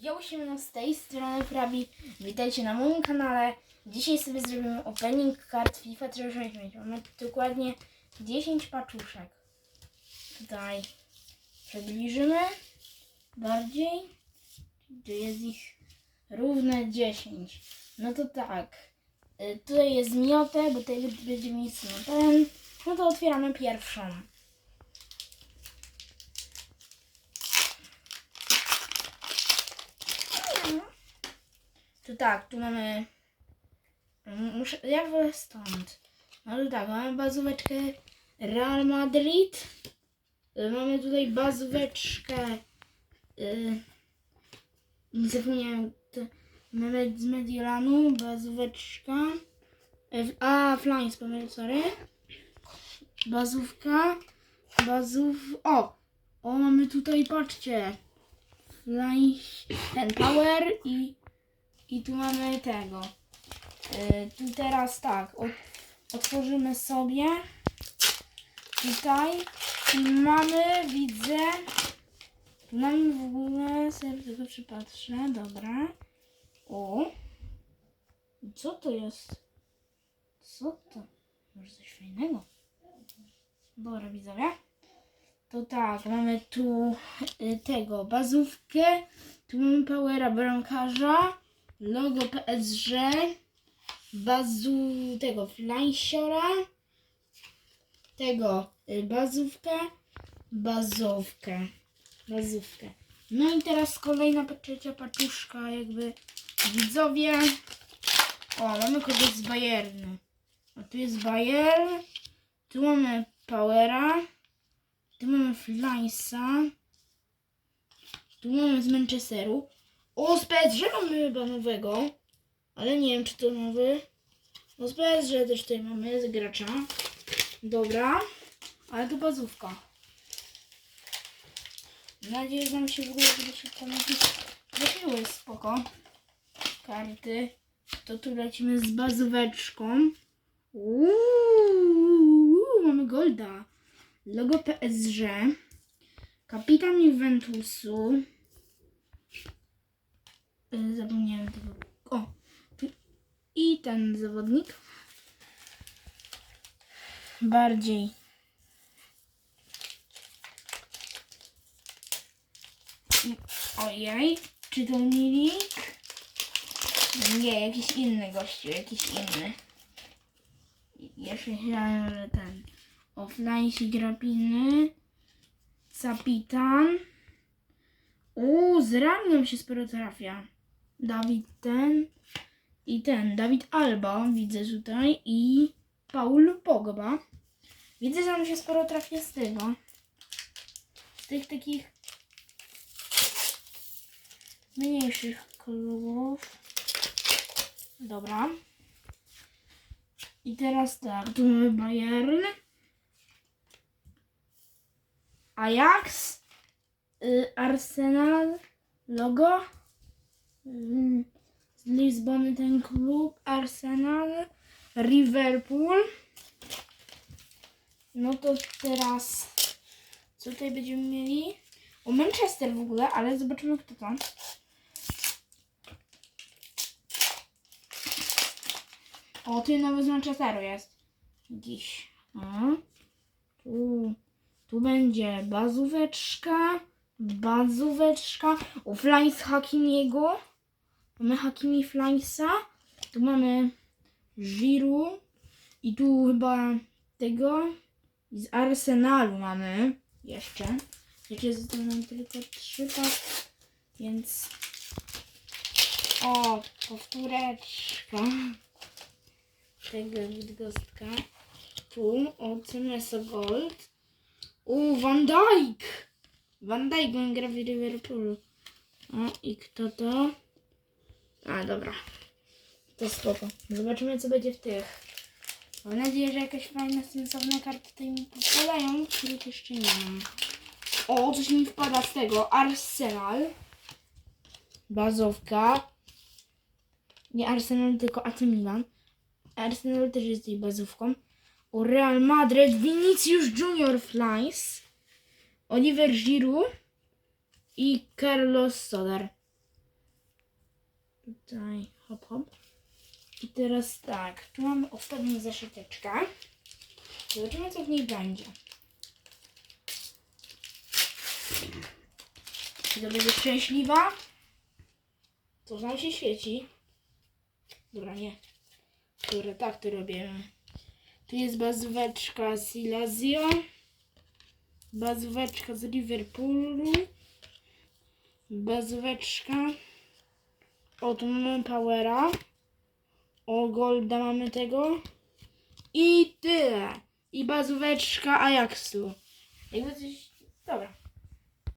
Yo, siemano, z tej strony Frabi. Witajcie na moim kanale. Dzisiaj sobie zrobimy opening kart FIFA 365. Mamy dokładnie 10 paczuszek. Tutaj przybliżymy bardziej. Tu jest ich równe 10. No to tak. y, Tutaj jest miotę, bo tutaj będzie miejsce na ten. No to otwieramy pierwszą. To tak, tu mamy. Muszę. Ja wolę stąd. No to tak, mamy bazóweczkę Real Madrid. Y, Mamy tutaj bazóweczkę. Yy, nie zapomniałem. Mamy z Mediolanu, bazóweczka. W- A, Flying, pomyliłem, sorry. Bazówka. Bazów. O! O, mamy tutaj, patrzcie. Flying. Ten power i i tu mamy tego. Y, tu teraz tak, ot, otworzymy sobie. Tutaj i mamy, widzę. Tu mamy w ogóle, sobie tylko przypatrzę, dobra. O. Co to jest? Co to? Może coś fajnego? Dobra, widzowie. To tak, mamy tu y, tego, bazówkę. Tu mamy powera bramkarza logo PSG, bazu tego flansiora, tego y, bazówkę, bazówkę, bazówkę. No i teraz kolejna trzecia paczuszka, jakby widzowie. O, mamy kogoś z Bayernu. A tu jest Bayern, tu mamy Powera, tu mamy Flańsa, tu mamy z Manchesteru. O, z PSG mamy chyba nowego, ale nie wiem, czy to nowy. No z PSG też tutaj mamy z gracza. Dobra, ale to bazówka. Mam nadzieję, że nam się w ogóle będzie się spoko. Karty. To tu lecimy z bazóweczką. Uuu, mamy golda. Logo PSG. Kapitan Juventusu. Y, Zapomniałem tego. O! I ten zawodnik. Bardziej. Ojej, czy to Milik? Nie, jakiś inny gościu, jakiś inny. Jeszcze myślałem, że ten. Offline grabiny. Capitan. Uuu, z ramią się sporo trafia. Dawid ten i ten. Dawid Alba widzę tutaj i Paul Pogba. Widzę, że nam się sporo trafia z tego. Z tych takich mniejszych klubów. Dobra. I teraz tak, tu mamy Bayern. Ajax. Y, Arsenal. Logo. Mm, Z Lizbony ten klub. Arsenal. Liverpool. No to teraz co tutaj będziemy mieli? O Manchester w ogóle, ale zobaczymy kto to. O, ty nowy z Manchesteru jest. Dziś. Tu, tu będzie bazóweczka. Bazóweczka. O, Flying Hakimiego. Mamy Hakimi Flyingsa. Tu mamy Giru. I tu chyba tego. Z Arsenalu mamy jeszcze. Jeszcze zostaną tylko trzy pak. Więc. O, powtóreczka. Tego Bydgostka. Tu, o, CMSO Gold. U, Van Dijk! Van Dijk, on gra w Liverpoolu. O, i kto to? A, dobra. To spoko. Zobaczymy, co będzie w tych. Mam nadzieję, że jakieś fajne, sensowne karty tutaj mi popadają, których jeszcze nie mam. O, coś mi wpada z tego. Arsenal. Bazówka. Nie Arsenal, tylko AC Milan. Arsenal też jest jej bazówką. O Real Madrid, Vinicius Junior Flies. Oliver Giroud i Carlos Soler. Tutaj hop hop. I teraz tak, tu mamy ostatnią zaszyteczkę. Zobaczymy co w niej będzie. Czy to będzie szczęśliwa? To nam się świeci. Dobra, nie. Dobra, tak to robimy. Tu jest bazóweczka z Silazio. Bazóweczka z Liverpoolu. Bazóweczka. O, tu mamy Powera. O, Golda mamy tego. I tyle. I bazóweczka Ajaxu. Jakby coś... Dobra.